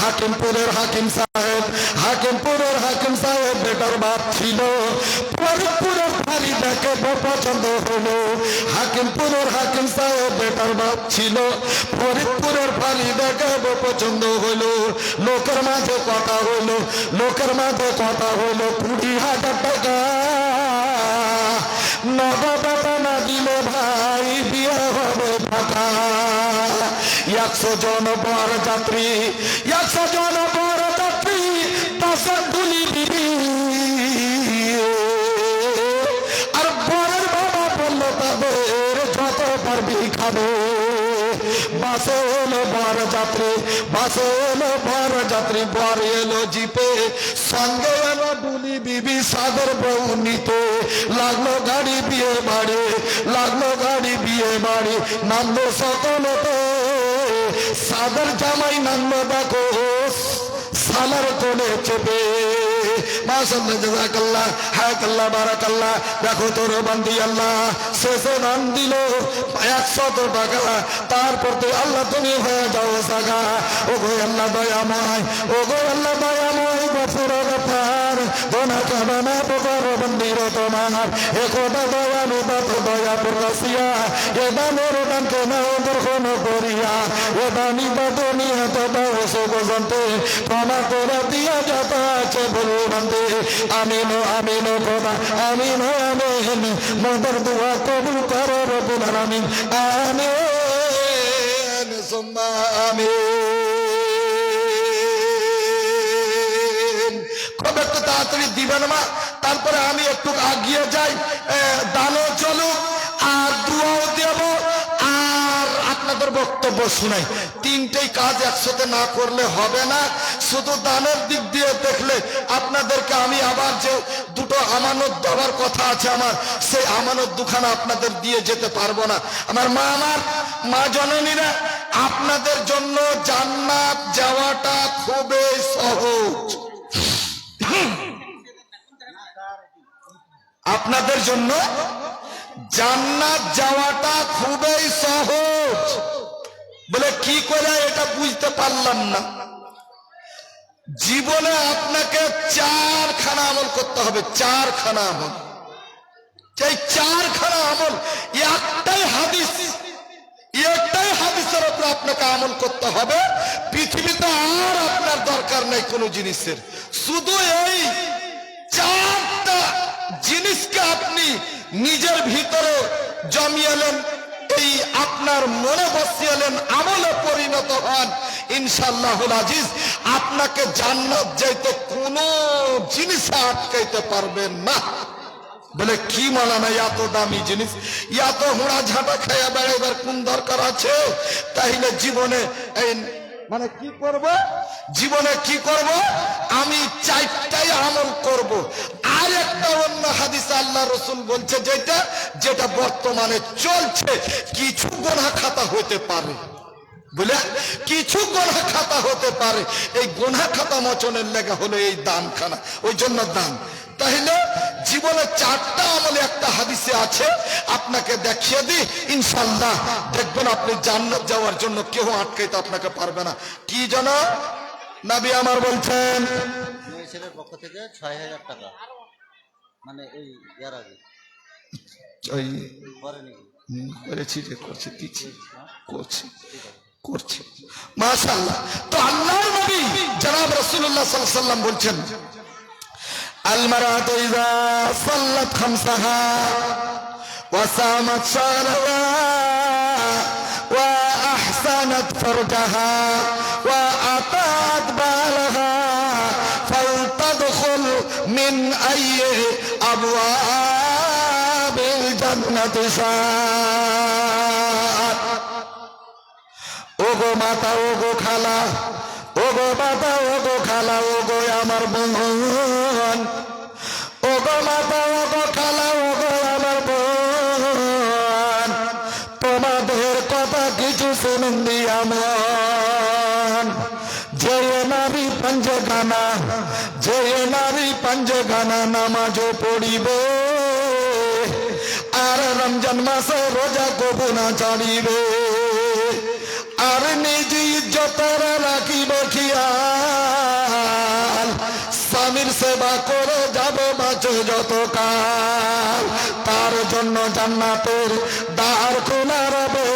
হাকিমপুরের হাকিম সাহেব, হাকিমপুরের হাকিম সাহেব বেটার বাপ ছিল। ফরিদপুরের ফারিদাকে পছন্দ হলো। হাকিমপুরের হাকিম সাহেব বেটার বাপ ছিল। ফরিদপুরের ফারিদাকে পছন্দ হলো। লোকের মাঝে কথা হলো, লোকের মাঝে কথা হলো। কুড়ি হাজার টাকা নগদ না দিলে ভাই একশো জন বর যাত্রী, একশো জন বর যাত্রী, তাসার দুলি দিবি আর বরের বাবা বলল, তাদের যত পারবি খাবে। বাসে এলো বর যাত্রী বাসে এলো বর যাত্রী, বর এলো জিপে। সঙ্গে এলো ডুলি বিবি সাদর বউ নিতে লাগল গাড়ি বিয়ে বাড়ি, লাগল গাড়ি বিয়ে বাড়ি, নামলো সকলতে সাদর জামাই নামলো দেখো, সালার কোলে চেপে। মাশাল্লাহ জাযাকাল্লাহ, হায়াকাল্লাহ, বারাকাল্লাহ। দেখো তোর বান্দি আল্লাহ, শেষে নাম দিল একশত টাকা। তারপর তো আল্লাহ তুমি হয়ে যাও সাগা। ও গো আল্লাহ দয়াময় ও গো আল্লাহ দয়াময়, গফুর গফার। দোনা কাবানা পোকার বন্দির তোমার এ খোদা দয়ালু দাত দয়া প্রকাশিয়া এ দানের দানকে নাও দর্শন করিয়া এ দানি বাদনি হাত দাও সুগজন্তে ক্ষমা করে দিয়া যত আছে বলবন্তে আমিন আমিন খোদা আমিন আমিন মদর দুয়া কবুল করো রবুল আমিন আমিন সুম্মা আমিন দিবেন মা। তারপরে আমি একটু আগিয়ে যাই। দানও চলুক, আর দুয়াও দেব, আর আপনাদের বক্তব্য শুনাই। তিনটেই কাজ একসাথে না করলে হবে না। শুধু দানের দিক দিয়ে দেখলে আপনাদেরকে আমি আবার যে দুটো আমানত দেওয়ার কথা আছে আমার, সেই আমানত দুখানা আপনাদের দিয়ে যেতে পারব না। আমার মা আমার, মা জননীরা, আপনাদের জন্য জান্নাত যাওয়াটা খুবই সহজ। আপনাদের জন্য জান্নাত যাওয়াটা খুবই সহজ। বলে কি করে এটা বুঝতে পারলাম না। জীবনে আপনাকে চারখানা আমল করতে হবে, চারখানা আমল। এই চারখানা আমল একটাই হাদিস একটাই হাদিসের উপরে আপনাকে আমল করতে হবে। পৃথিবীতে আর আপনার দরকার নেই কোনো জিনিসের। শুধু এই চারটা জিনিসকে আপনি নিজের ভিতরে জমিয়েলেন এই আপনার মনে বসিয়েলেন আমলে পরিণত হন। ইনশাল্লাহ আজিজ, আপনাকে জান্নাত যাইতে কোনো জিনিস আটকাইতে পারবেন না। বলে, কি মালানা এত দামি জিনিস? এত হুড়া ঝাঁটা খাইয়া বেড়াইবার কোন দরকার আছে? তাইলে জীবনে এই মানে কি করব? জীবনে কি করব? আমি চারটাই আমল করব। আর একটা অন্য হাদিস আল্লাহ রসুল বলছে যেটা যেটা বর্তমানে চলছে, কিছু গোনা খাতা হতে পারে। বলে কিছু গোনা খাতা হতে পারে। এই গোনা খাতা মোচনের লেখা হলো এই দানখানা। ওই জন্য দান। তাহলে জীবনে চারটা আমলে একটা হাদিসে আছে আপনাকে দেখিয়ে দিই ইনশাল্লাহ দেখবেন আপনি জান্নাত যাওয়ার জন্য কেউ আটকাইতে আপনাকে পারবে না। কি যেন নাবি আমার বলছেন। ছেলের পক্ষ থেকে ছয় হাজার টাকা। মানে এই ইয়ার আগে। ওই করেছি যে করছি দিচ্ছি। করছি। ঠিক আছে। করছে। মাশাআল্লাহ। তো আল্লাহর নবী জনাব রাসূলুল্লাহ সাল্লাল্লাহু আলাইহি সাল্লাম বলছেন আল মারাতু ইযা সাল্লাত খামসাহা ওয়া সামাত শাহরাহা ওয়া আহসানাত ফারজাহা ওয়া আতাত বালাহা ফালতাদখুল মিন আইয়ি আবওয়াবিল জান্নাতি শাআত। ওগো মাতা, ওগো খালা। ওগো মাতা, ওগো খালা, ওগো আমার বোন। ওগো মাতা, ওগো খালা, ওগো আমার বোন। তোমাদের কথা কিছু শুনুন দিয়া মন। যে নারী পঞ্চগানা যে নারী পঞ্চগানা নামাজও পড়িবে। আর রমজান মাসে রোজা কবু না ছাড়িবে আর নিজ ইজ্জতের রাখিব খেয়াল। স্বামীর সেবা করে যাবে বাঁচে যত কাল তার জন্য জান্নাতের দ্বার খোলা রবে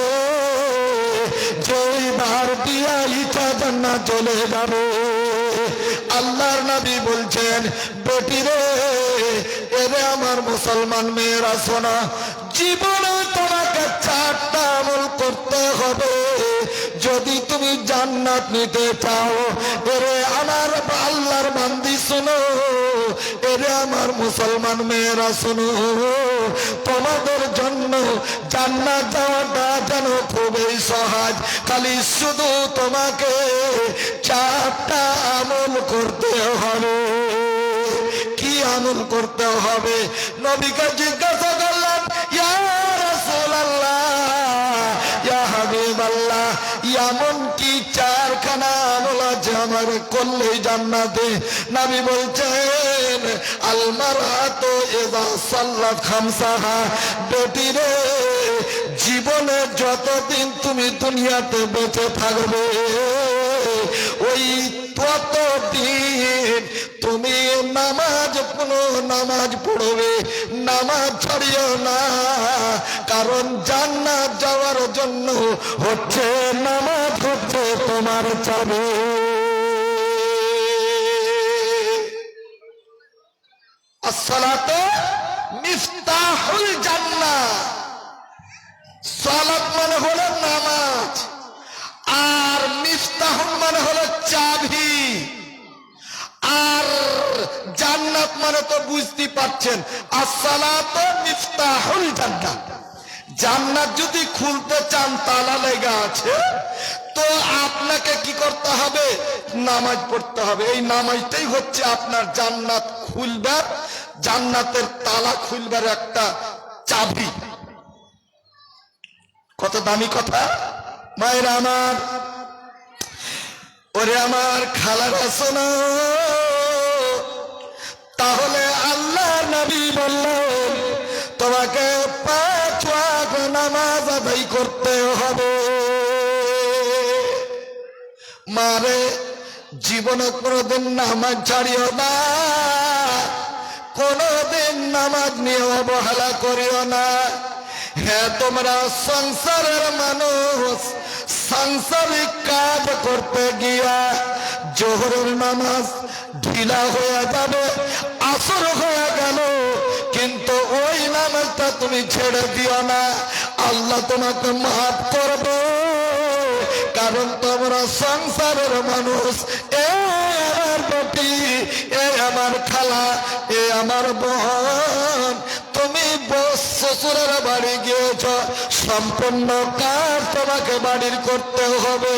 যেই বার দিয়া ইচ্ছা জান্নাত চলে যাবে। আল্লাহর নবী বলছেন, বেটি রে, এরে আমার মুসলমান মেয়েরা শোনা, জীবনে তোমাকে চারটা আমল করতে হবে। যদি তুমি জান্নাত নিতে চাও, এরে আমার আল্লাহর বান্দি শোনো, এরে আমার মুসলমান মেয়েরা শোনো, তোমাদের জন্য জান্নাত যাওয়াটা যেন খুবই সহজ। খালি শুধু তোমাকে চারটা আমল করতে হবে। কি আমল করতে হবে? নবীকে জিজ্ঞাসা করলাম ইয়া এমন কি চারখানা আমল জামার আমার করলে জান্নাতে নাবি বলছেন, আলমার হাত সাল্লা সাল্লাত খামসাহা। বেটি রে, জীবনে যতদিন তুমি দুনিয়াতে বেঁচে থাকবে, ওই ততদিন তুমি নামাজ কোনো নামাজ পড়বে, নামাজ ছাড়িও না। কারণ জান্নাত যাওয়ার জন্য হচ্ছে নামাজ, হচ্ছে তোমার চাবি। আসসালাতু মিফতাহুল জান্নাহ সালাত মানে হলো নামাজ আর মিফতাহুল মানে হলো চাবি আর জান্নাত মানে তো বুঝতে পারছেন জান্নাত। যদি খুলতে চান, তালা লেগে আছে, তো আপনাকে কি করতে হবে? নামাজ পড়তে হবে। এই নামাজটাই হচ্ছে আপনার জান্নাত খুলবার, জান্নাতের তালা খুলবার একটা চাবি। কত দামি কথা? মায়ের আমার, ওরে আমার খালার শোনো নবী বললেন, তোমাকে পাঁচ নামাজ আদায় করতে হবে। মারে, জীবনে কোনোদিন নামাজ ছাড়িও না, কোনোদিন নামাজ নিয়ে অবহেলা করিও না। হ্যাঁ তোমরা সংসারের মানুষ, সাংসারিক কাজ করতে গিয়া জোহরের নামাজ ঢিলা হয়ে যাবে, আসর হয়ে গেল। কিন্তু ওই নামাজটা তুমি ছেড়ে দিও না, আল্লাহ তোমাকে মাফ করবে। কারণ তোমরা সংসারের মানুষ, এ আমার বেটি, এ আমার খালা, এ আমার বহন তুমি বস, শ্বশুরের বাড়ি গিয়েছ সম্পূর্ণ কাজ তোমাকে বাড়ির করতে হবে।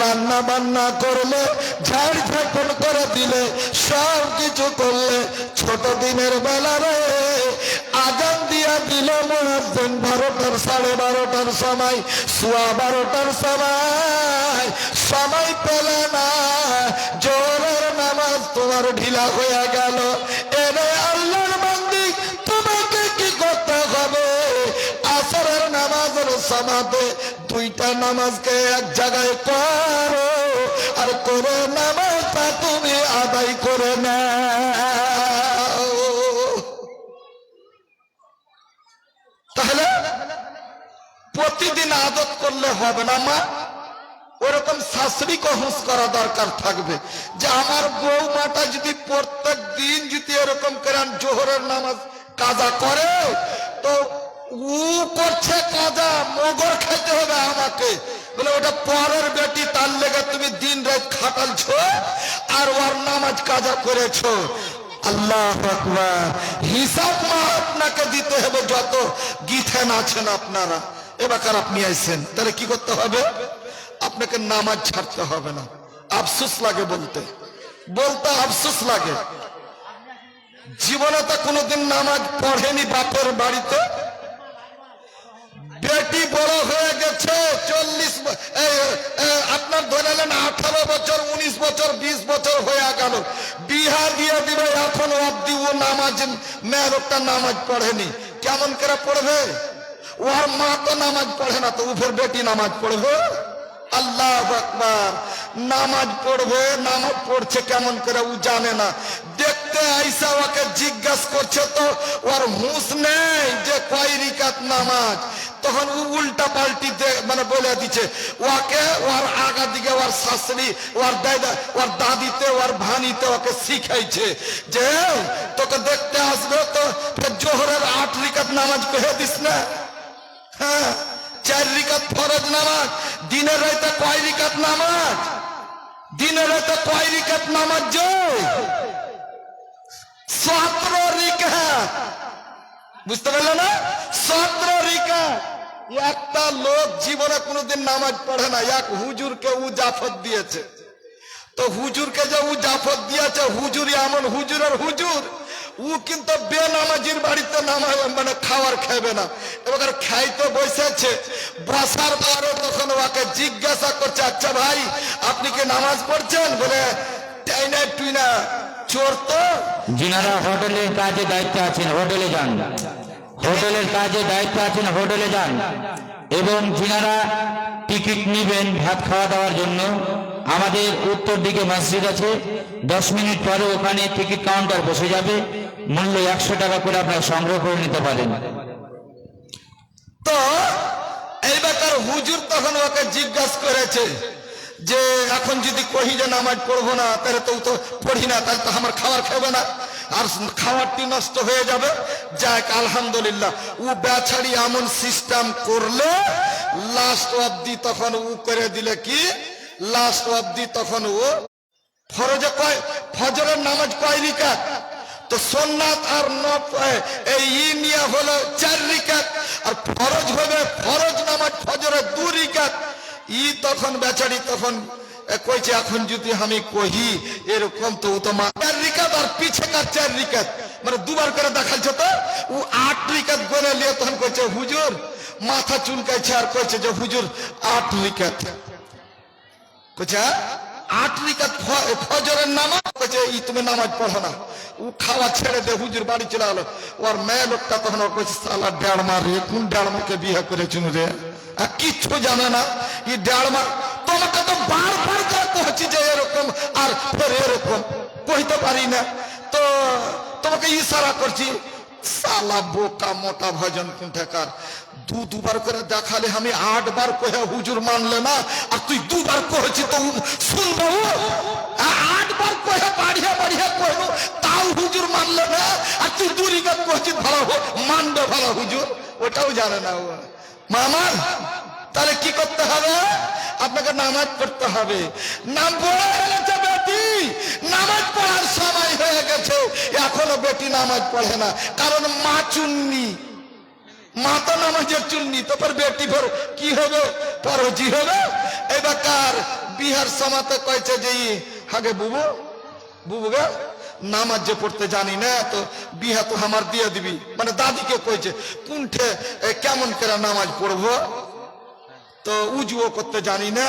রান্না বান্না করলে, ঝাড় ঝাঁকন করে দিলে, সব কিছু করলে ছোট দিনের বেলা রে। আজান দিয়া দিল মহাজন বারোটার সাড়ে বারোটার সময়, সোয়া বারোটার সময়। সময় পেলে না, জোরের নামাজ তোমার ঢিলা হয়ে গেল। সমাতে দুইটা নামাজকে এক জায়গায় করো, আর করে নামাজটা তুমি আদায় করে নাও। তাহলে প্রতিদিন আদত করলে হবে না, মা। ওরকম শাশুড়ি হুঁশ করা দরকার থাকবে যে আমার বৌমাটা যদি প্রত্যেক দিন যদি এরকম করে জোহরের নামাজ কাজা করে, তো ও করছে কাজা মগর খেতে হবে আমাকে। বলে, ওটা পরের বেটি, তার লেগে তুমি দিন রাত খাটালছো আর ওর নামাজ কাজা করেছ। আল্লাহ হিসাব মা আপনাকে দিতে হবে যত। গীথেন আছেন আপনারা। এবার আপনি আইছেন, তাহলে কি করতে হবে? আপনাকে নামাজ ছাড়তে হবে না। আফসোস লাগে বলতে। বলতে আফসোস লাগে। জীবনে তো কোনোদিন নামাজ পড়েনি বাপের বাড়িতে। বেটি বড় হয়ে গেছে, চল্লিশ আপনার ধরে নেন আঠারো বছর, উনিশ বছর, বিশ বছর হয়ে গেল। বিহা দিয়ে দিবে, এখন অব্দি ও নামাজ মেয়ের একটা নামাজ পড়েনি। কেমন করে পড়বে? ওর মা তো নামাজ পড়ে না, তো উপর বেটি নামাজ পড়বে। আল্লাহ আকবার। নামাজ পড়বে, নামাজ পড়ছে কেমন করে ও জানে না। দেখতে আইসা ওকে জিজ্ঞাসা করছে তো, ওর হুঁশ নেই যে কয় রিকাত নামাজ। তখন ও উল্টা পাল্টি মানে বলে দিচ্ছে, ওকে ওর আগা দিকে ওর শাশুড়ি, ওর দাদা, ওর দাদিতে, ওর ভানিতে ওকে শিখাইছে যে, তোকে দেখতে আসবে তো তো জোহরের আট রিকাত নামাজ কহে দিস না? হ্যাঁ চার রিকাত ফরজ নামাজ, দিনের রাইতে কয় রিকাত নামাজ? দিনের রাতে কয় রিকেট নামাজ যে সতেরো রিকাত। বুঝতে পারলে না? সতেরো রিকাত। একটা লোক জীবনে কোনোদিন নামাজ পড়ে না। এক হুজুরকে উ জাফত দিয়েছে। তো হুজুরকে যে উ জাফত দিয়েছে হুজুর এমন হুজুরের হুজুর ও কিন্তু বেনামাজির বাড়িতে নামাজ মানে খাবার খাবে না। এবার খাইতে বসেছে। বসার পরে তখন ওকে জিজ্ঞাসা করছে আচ্ছা ভাই, আপনি কি নামাজ পড়ছেন? বলে, তাই না, তুই না চোর তো? যিনারা হোটেলের কাজে দায়িত্বে আছেন, হোটেলে যান। হোটেলের কাজে দায়িত্বে আছেন, হোটেলে যান। এবং যিনারা টিকিট নিবেন ভাত খাওয়া দাওয়ার জন্য, আমাদের উত্তর দিকে মসজিদ আছে। দশ মিনিট পরে ওখানে টিকিট কাউন্টার বসে যাবে। মূল্য একশো টাকা করে আপনারা সংগ্রহ করে নিতে পারেন। তো এই বেকার হুজুর তখন ওকে জিজ্ঞাসা করেছে যে, এখন যদি কহি যে নামাজ পড়ব না, তাহলে তো তো পড়ি না, তাহলে তো আমার খাবার খাবে না। আর খাবারটি নষ্ট হয়ে যাবে। যাক, আলহামদুলিল্লাহ। ও বেছাড়ি এমন সিস্টেম করলে লাস্ট অব্দি তখন ও করে দিলে কি? লাস্ট অব্দি তখন ও ফরজে কয়, ফজরের নামাজ কয় রিকাত তো সোননাথ আর নিয়ে হলো চার রিকাত, আর ফরজ হবে, ফরজ নামাজ ফজরে দু রিকাত। ই তখন বেচারি তখন কইছে, এখন যদি আমি কহি, এরকম তো ও চার রিকাত আর পিছে কার চার রিকাত? মানে দুবার করে দেখাচ্ছে তো? ও আট রিকাত গনে নিয়ে তখন কইছে, হুজুর, মাথা চুলকাইছে, আর কইছে যে, হুজুর, আট রিকাত। কইছে আট রিকাত ফজরের নামাজ কইছে ই তুমি নামাজ পড়ো না। ও খাওয়া ছেড়ে দে, হুজুর বাড়ি চলে গেলো ওর মেয়ে লোকটা তখন ওর কইছে সালা ডেড়মা রে, কোন ডেড়মাকে বিয়ে করেছিল রে? আর কিচ্ছু জানে না। ই ডেড়মা তোমাকে তো বারবার যা কহছি যে এরকম আর ফের এরকম। কইতে পারি না। তো তোমাকে ইশারা করছি, সালা বোকা মোটা ভজন কুণ্ঠাকার দু দুবার করে দেখালে আমি আটবার কহে হুজুর মানলে না, আর তুই দুবার কহেছি তো শুনব। আটবার কহে বাড়িয়ে বাড়িয়ে কহলো তাও হুজুর মানলে না, আর তুই দুরিগাত কহেছি ভালো মানবে ভালো হুজুর। ওটাও জানে না ও। মামা, তাহলে কি করতে হবে? আপনাকে নামাজ পড়তে হবে। নাম পড়ে গেছে বেটি। নামাজ পড়ার সময় হয়ে গেছে। এখনও বেটি নামাজ পড়ে না, কারণ মা চুন্নি। মা তো নামাজের চুন্নি তো পর বেটি পর কি হবে? পরজি হবে? এবার কার বিহার সমাতে কয়েছে যে, হাগে বুবু বুবু গে, নামাজ যে পড়তে জানি না, তো বিহা তো আমার দিয়ে দিবি। মানে দাদিকে কইছে, কুণ্ঠে কেমন করে নামাজ পড়ব? তো উজুও করতে জানি না,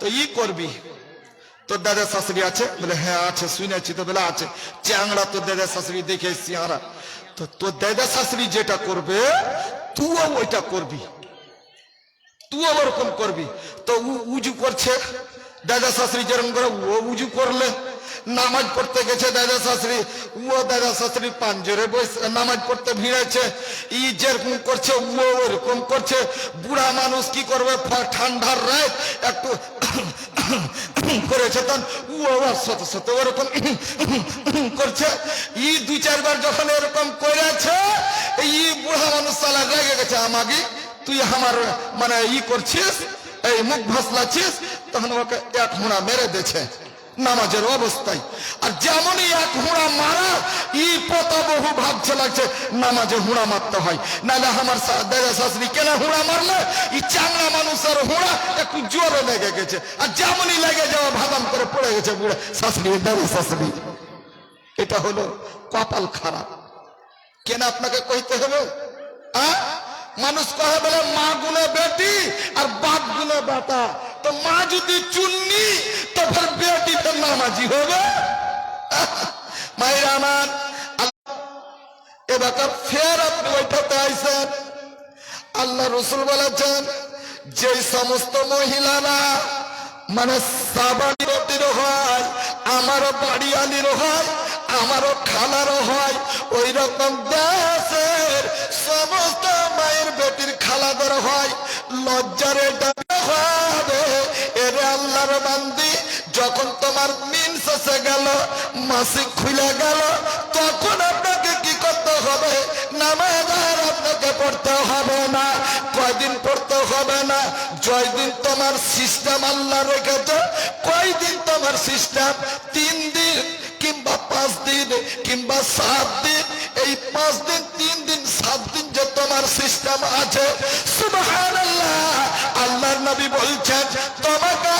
তো ই করবি? তোর দাদা শাশুড়ি আছে? বলে হ্যাঁ আছে, শুনেছি। তো বলে, আছে। চ্যাংড়া তোর দাদা শাশুড়ি দেখে এসছি আমরা। তো তোর দাদা শাশুড়ি যেটা করবে, তুইও ওইটা করবি। তুইও ওরকম করবি। তো উজু করছে, দাদা শাশুড়ি যেরকম করে ও উজু করলে নামাজ পড়তে গেছে দাদা শাশুড়ি, ও দাদা শাশুড়ি পাঞ্জরে বসে, নামাজ পড়তে ভিড়েছে ই যেরকম করছে, ও ওরকম করছে। বুড়া মানুষ কি করবে? ঠান্ডার রাত একটু করেছে তখন, ও ওর সাথে সাথে ওরকম করছে। ই চারবার যখন এরকম করেছে ই বুড়া মানুষ সালা রেগে গেছে আমাকে তুই আমার মানে ই করছিস, এই মুখ ভাসলাছিস, তখন ওকে এক হুঁড়া মেরে দিয়েছে, নামাজের অবস্থায়। আর যেমনই এক হুঁড়া মারা, ই পোতা বহু ভাবছে লাগছে নামাজে হুঁড়া মারতে হয়। নাহলে আমার দাদা শাশুড়ি কেন হুঁড়া মারলে? ই চাংড়া মানুষের হুঁড়া একটু জোরে লেগে গেছে। আর যেমনই লেগে যাওয়া ভাদাম করে পড়ে গেছে বুড়া শাশুড়ি, দাদা শাশুড়ি। এটা হলো কপাল খারাপ। কেন আপনাকে কইতে হবে? মানুষ কহে বলে, মা গুলো বেটি আর বাপগুলো বেটা। তো মা যদি চুন্নি, তো ফের বেটি ফের নামাজি হবে। মায়ের আমার এবার ফের আপনি ওইটাতে আইসেন আল্লাহ রসুল বলেছেন যে সমস্ত মহিলারা মানে সাবানির হয় আমারও বাড়িয়ালির হয় আমারও খালারও হয় ওই রকম দেশের সমস্ত মায়ের বেটির খালাদের হয়, লজ্জার ডাকা হবে। এরে আল্লাহর বান্দি, যখন তোমার মিন শেষে গেল, মাসিক খুলে গেল, তখন আপনাকে কি করতে হবে? নামাজ আর আপনাকে পড়তে হবে না, কয়দিন পড়তে হবে না জয়দিন তোমার সিস্টেম আল্লাহ রেখেছে, কয়দিন তোমার সিস্টেম তিন দিন কিংবা পাঁচ দিন, কিংবা সাত দিন, এই পাঁচ দিন, তিন দিন, সাত দিন যে তোমার সিস্টেম আছে আল্লাহর নবী বলছেন, তোমাকে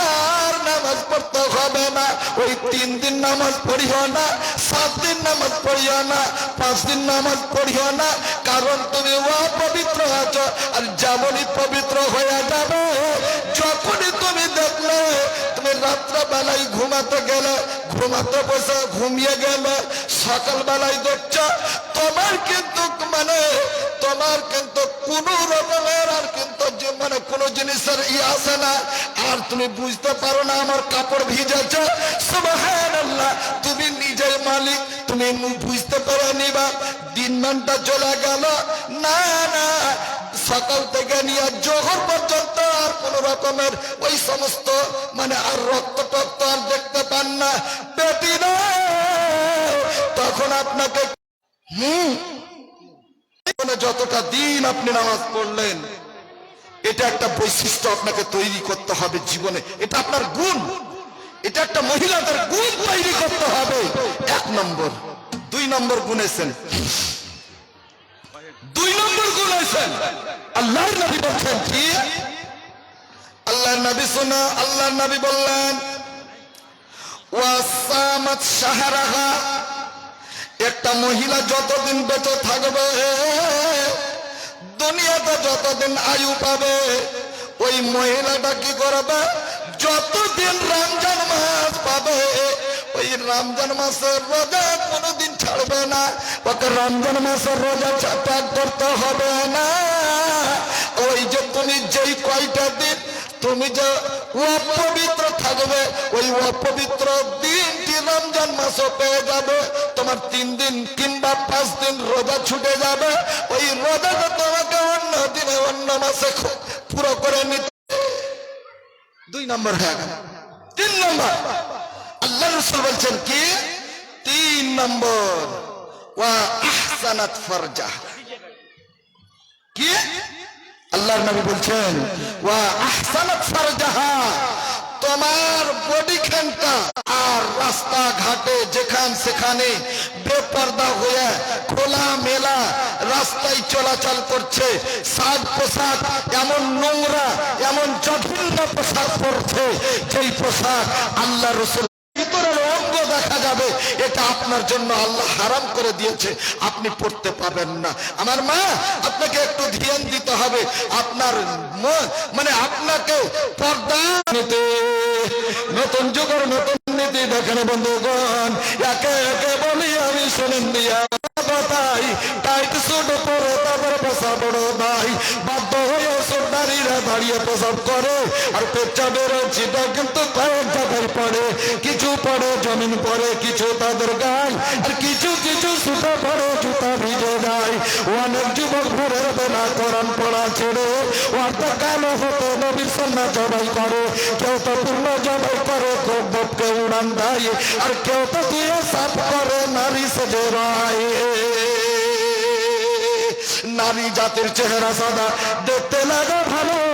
আর নামাজ পড়তে হবে না। ওই তিন দিন নামাজ পড়িও না, সাত দিন নামাজ পড়িও না, পাঁচ দিন নামাজ পড়িও না। কারণ তুমি অপবিত্র আছো, আর যেমনই পবিত্র হয়ে যাবে, যখনই তুমি দেখলে তুমি রাত্রে বেলায় ঘুমাতে গেলে ঘুমাতে বসে ঘুমিয়ে গেলে সকাল বেলায় দেখছ, তোমার কিন্তু মানে তোমার কিন্তু কোন রকমের আর কিন্তু মানে কোনো জিনিসের ই আসে না। আর তুমি বুঝতে পারো না আমার কাপড় ভিজেছে। সুবহানাল্লাহ, তুমি নিজের মালিক, তুমি বুঝতে পারো নিবা দিন মানটা চলে গেল। না না, সকাল থেকে নিয়ে জোহর পর্যন্ত আর কোন রকমের ওই সমস্ত মানে আর রক্ত টক্ত আর দেখতে পান না। পেটি না তখন আপনাকে যতটা দিন আপনি নামাজ পড়লেন, এটা একটা বৈশিষ্ট্য আপনাকে তৈরি করতে হবে জীবনে। এটা আপনার গুণ। এটা একটা মহিলাদের গুণ তৈরি করতে হবে। এক নম্বর। দুই নম্বর গুণেছেন দুই নম্বর গুণেছেন আল্লাহর নবী বলছেন কি? আল্লাহর নবী শোনা, আল্লাহর নবী বললেন শাহরাহা, একটা মহিলা যতদিন বেঁচে থাকবে, দুনিয়াতে যতদিন আয়ু পাবে, ওই মহিলাটা কি করবে? যতদিন রমজান মাস পাবে, ওই রমজান মাসের রোজা কোনোদিন ছাড়বে না, ওকে রমজান মাসের রোজা ত্যাগ করতে হবে না। ওই যে তুমি যেই কয়টা দিন তুমি যে অপবিত্র থাকবে, ওই অপবিত্র দিনটি রমজান মাসও পেয়ে যাবে। তোমার তিন দিন কিংবা পাঁচ দিন রোজা ছুটে যাবে। ওই রোজাটা তোমাকে অন্য দিনে, অন্য মাসে পুরো করে নিতে দুই নম্বর হয়ে গেল। তিন নম্বর। আল্লাহ রসুল বলছেন কি? তিন নম্বর। ওয়া আহসানাত ফরজা কি? আল্লাহর নবী বলছেন, ওয়া আহসানাত ফারজাহা তোমার বডি খানটা আর রাস্তা ঘাটে যেখান সেখানে বেপর্দা হয়ে খোলা মেলা রাস্তায় চলাচল করছে, সাজ পোশাক, এমন নোংরা, এমন জঘন্য পোশাক পরছে, যেই পোশাক আল্লাহ রসুল ভিতরের অঙ্গ দেখা যাবে। এটা আপনার জন্য আল্লাহ হারাম করে দিয়েছে। আপনি পড়তে পাবেন না। আমার মা আপনাকে একটু ধ্যান দিতে হবে। আপনার মানে আপনাকে পর্দা নীতি, নতুন যুগের নতুন নীতি দেখেন বন্ধুগণ একে একে বলি আমি শুনেন দিয়া। কথাই টাইট সুট পরে দাঁড়িয়ে প্রসাব করে। আর পেচ্ছাবের চিটা কিন্তু কয়েক জায়গায় পড়ে। কিছু পড়ে, জমিন পড়ে, কিছু তাদের গায়। আর কিছু কিছু সুতো পড়ে, জুতা ভিজে যায়। অনেক যুবক ভোরের বেলা কোরআন পড়া ছেড়ে অর্ধেক কালো হতে নবীর সন্না জবাই করে। কেউ তো পূর্ণ জবাই করে, খুব বপকে উড়ান দেয়। আর কেউ তো দিয়ে সাফ করে, নারী সেজে রায়। নারী জাতির চেহারা সাদা, দেখতে লাগে ভালো।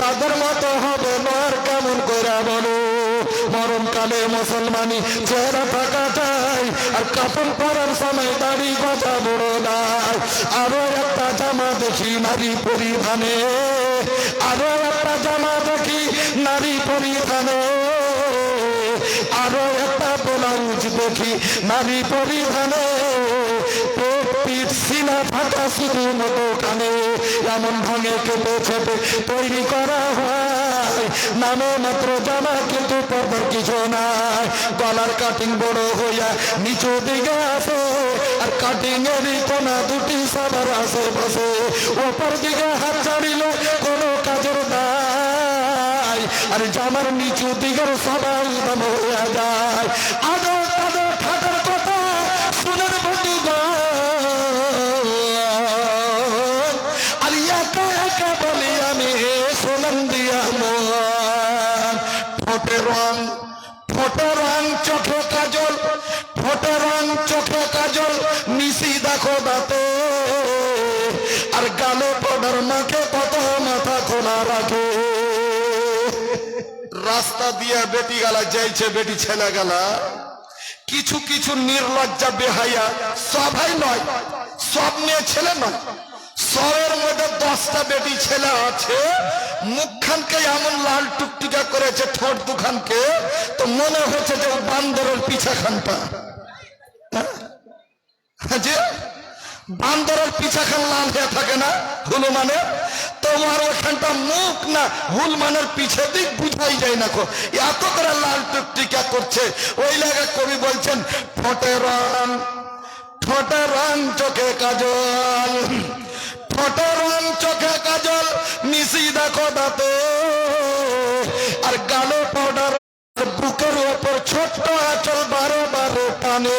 তাদের মতো হবে নর কেমন করে বলো? মরণকালে মুসলমানি চেহারা থাকা চাই আর কাপড় পরার সময় দাড়ি কথা বড় নাই আরও একটা জামা দেখি নারী পরিধানে, আরও একটা জামা দেখি নারী পরিধানে। আরও একটা ব্লাউজ দেখি নারী পরিধানে। সিনা ফাঁকা শুধু মতো কানে, এমন ভাঙে কেটে ছেপে তৈরি করা হয়। নামে মাত্র জামা, কিন্তু পর্দার কিছু নাই। গলার কাটিং বড় হইয়া নিচু দিকে আসে, আর কাটিং এর কোনা দুটি সবার আশেপাশে ওপর দিকে হাত ছাড়িল কোনো কাজের নাই আর জামার নিচু দিকের সবাই দম হয়ে যায়। আদো তাদের থাকার কথা শুনের রাস্তা দিয়ে বেটি গেলা যাইছে, বেটি ছেলে গেলা। কিছু কিছু নির্লজ্জা বেহাইয়া সবাই নয় সব মেয়ে ছেলে নয়। সবের মধ্যে দশটা বেটি ছেলে আছে, মুখখানকে এমন লাল টুকটুকা করেছে, ঠোঁট দুখানকে, তো মনে হচ্ছে যে বান্দরের পিছাখানটা। হ্যাঁ যে বান্দরের পিছাখান লাল হয়ে থাকে না হনুমানের তোমার ওখানটা মুখ না হুলমানের পিছে দিক বুঝাই যায় না কো। এত করে লাল টুকটিকা করছে। ওই লাগে কবি বলছেন, ঠোঁটে রং ঠোঁটে রং, চোখে কাজল। ঠোঁটে রং, চোখে কাজল, মিশি দেখো দাঁতে। আর গালে পাউডার বুকের ওপর ছোট্ট আচল বারো বারো টানে।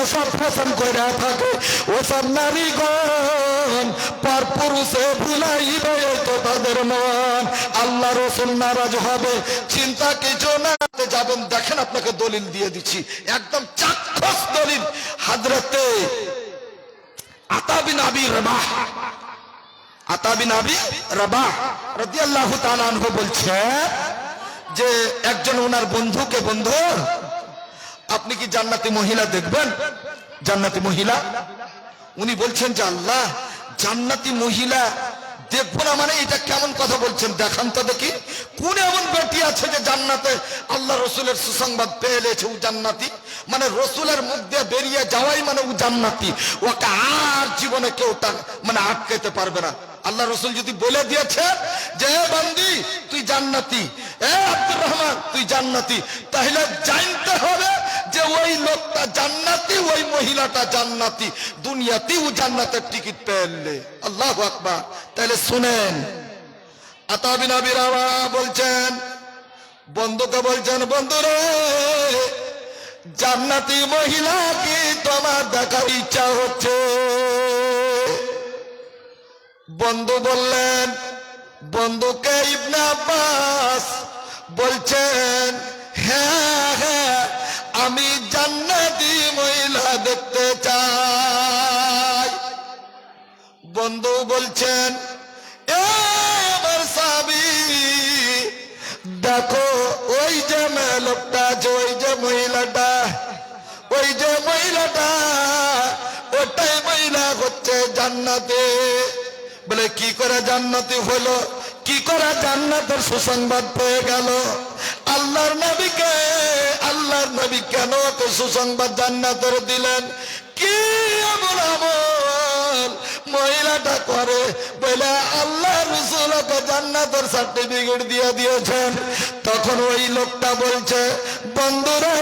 এসব ফ্যাশন করে থাকে। ওসব নারীগণ, পর পুরুষে ভুলাইবে তো তাদের মন। আল্লাহ রসুল নারাজ হবে। চিন্তা কিছু না যাবেন। দেখেন আপনাকে দলিল দিয়ে দিচ্ছি। একদম চাক্ষুষ দলিল। হাজরতে আতাবিন আবি রবাহ। আতাবিন আবি রাদিয়াল্লাহু তাআলা আনহু বলছে যে একজন ওনার বন্ধুকে বন্ধু, আপনি কি জান্নাতি মহিলা দেখবেন? জান্নাতি মহিলা? উনি বলছেন যে আল্লাহ, জান্নাতি মহিলা দেখব না মানে এটা কেমন কথা বলছেন? দেখান তো দেখি। কোন এমন বেটি আছে যে জান্নাতে আল্লাহ রসুলের সুসংবাদ পেয়ে এলেছে ও জান্নাতি? মানে রসুলের মুখ দিয়ে বেরিয়ে যাওয়াই মানে ও জান্নাতি। ওকে আর জীবনে কেউ তার মানে আটকাইতে পারবে না। আল্লাহ রসুল যদি বলে দিয়েছে যে "এ বান্দি, তুই জান্নাতি এ আব্দুর রহমান, তুই জান্নাতি। তাহলে জানতে হবে যে ওই লোকটা জান্নাতি, ওই মহিলাটা জান্নাতি। দুনিয়াতেও জান্নাতের টিকিট পেলে। আল্লাহ আকবার। তাহলে শুনেন। আতাবিন আবিরাওয়া বলছেন, বন্ধুকে বলছেন, বন্ধুরে, জান্নাতি মহিলা কি তোমার দেখার ইচ্ছা হচ্ছে। বন্ধু বললেন বন্ধুকে ইবনে আব্বাস বলছেন হ্যাঁ হ্যাঁ আমি জান্নাতি মহিলা দেখতে চাই। বন্ধু বলছেন, "এ আমার স্বামী, দেখো ওই যে লোকটা আছে ওই যে মহিলাটা, ওই যে মহিলাটা, ওটাই মহিলা হচ্ছে জান্নাতে। বলে, কি করে জান্নাতি হলো? কি করে জান্নাতের সুসংবাদ পেয়ে গেল? আল্লাহর নবীকে, আল্লাহর নবী কেন সুসংবাদ জান্নাতের দিলেন? কি মহিলাটা করে বলে, আল্লাহ রসুল ওকে জান্নাতের সার্টিফিকেট দিয়ে দিয়েছেন। তখন ওই লোকটা বলছে, বন্ধুরা,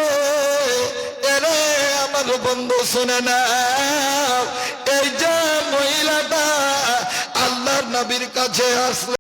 এরে আমার বন্ধু শুনে না নবীর কাছে আসলে